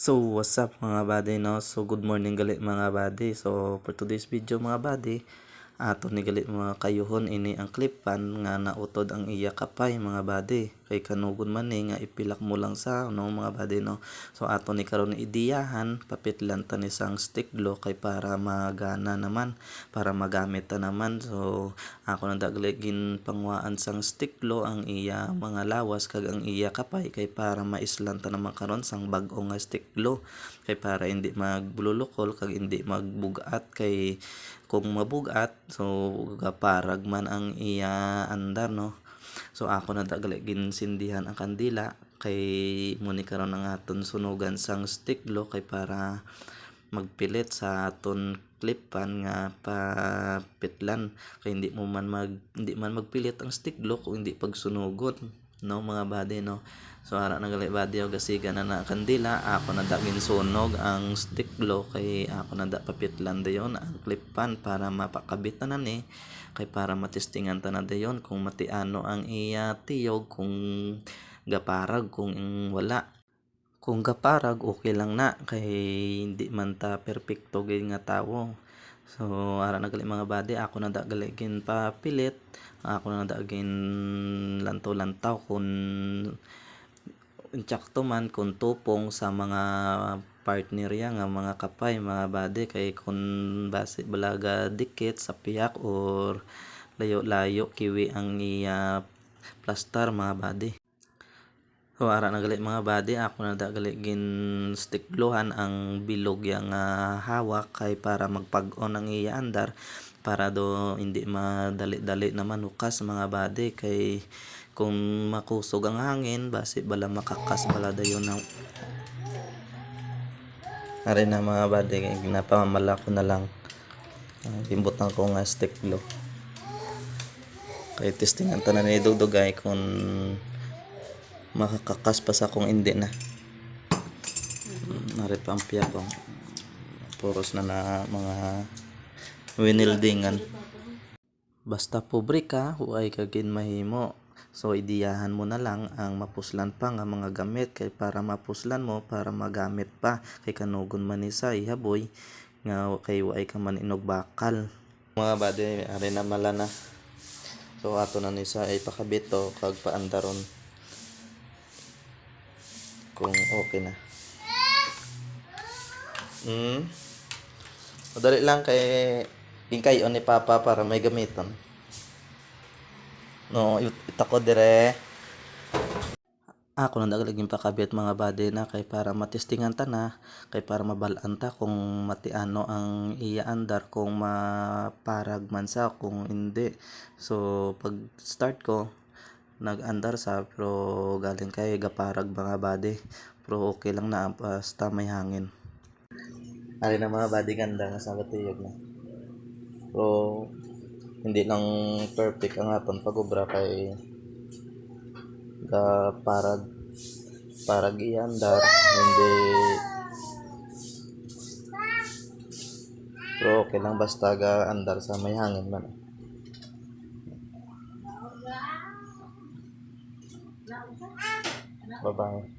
So, what's up mga buddy, no? So, good morning gali mga buddy. So, for today's video mga buddy, ato ni gali mga kayuhon ini ang klipan nga nautod ang iya kapay mga buddy. Kay kanugon man ni nga ipilak mo lang sa no mga buddy no. So, ato ni karon idiyahan papitlan ta ni sang stick glue kay para magana naman, para magamit ta naman. So, ako na dagligin pangwaan sang stick glue ang iya mga lawas kag ang iya kapay kay para maislan ta naman karon sang bag-o nga stick glue kay para hindi magbululukol kag hindi magbugat kay kung mabugat. So gaparag man ang iya andar no? So ako na dagali ginsindihan ang kandila. Kay muni karon ang aton sunugan sang stick glue kay para magpilit sa aton klipan nga papitlan. Kay hindi mo man mag hindi man magpilit ang stick glue kung hindi pagsunugon no mga body no? So ara na gali body o gasiga na kandila. Ako na dagin sunog ang stick glue kay ako na da papitlan dayon ang klipan para mapakabit na ni kay para matistingan ta na dayon kung matiano ang iya tiyog kung gaparag kung wala. Kung gaparag okay lang na kay hindi man ta perpekto gid nga tawo so ara na gali mga body ako na da gali gin papilit ako na da gin lantaw-lantaw kung insakto man kung tupong sa mga partner ya nga mga kapay mga bade kay kung base balaga dikit sa piyak or layo-layo kiwi ang iya plaster mga bade So ara na gali mga body ako na gali gin stick gluhan ang bilog yang nga hawak kay para magpag-on ang iya andar para do hindi madali-dali naman ukas mga body kay kung makusog ang hangin base bala makakas bala dayon ng Ari na mga body kay ginapamala ko na lang. Uh, imbutan ko nga stick glue kay testingan tanan ni dugdugay kung makakakas pa sa kung hindi na. Narit pa ang piyakong puros na na mga winildingan. Basta pobre ka huwag ka gin mahimo. So idiyahan mo na lang ang mapuslan pa nga mga gamit. Kay para mapuslan mo para magamit pa. Kay kanugon man isa ihaboy nga kay huwag ka man inog bakal. Mga bade ari na mala na. So ato na nisa ay pakabit to kag paandaron kung okay na. Hmm. Madali lang kay ingkay ni Papa para may gamiton. No, ita ko dire. Ako na dagalaging pakabit mga body na kay para matistingan ta na kay para mabalaan ta kung matiano ang iya andar kung maparag man sa kung hindi. So pag start ko nag-andar sa pero galing kay gaparag mga body. Pero okay lang na basta may hangin. Ari na mga body ganda nga sa katiyog na. Pero hindi lang perfect ang aton pagubra kay gaparag. Parag iandar hindi. Pero okay lang basta ga andar sa may hangin man Bye-bye.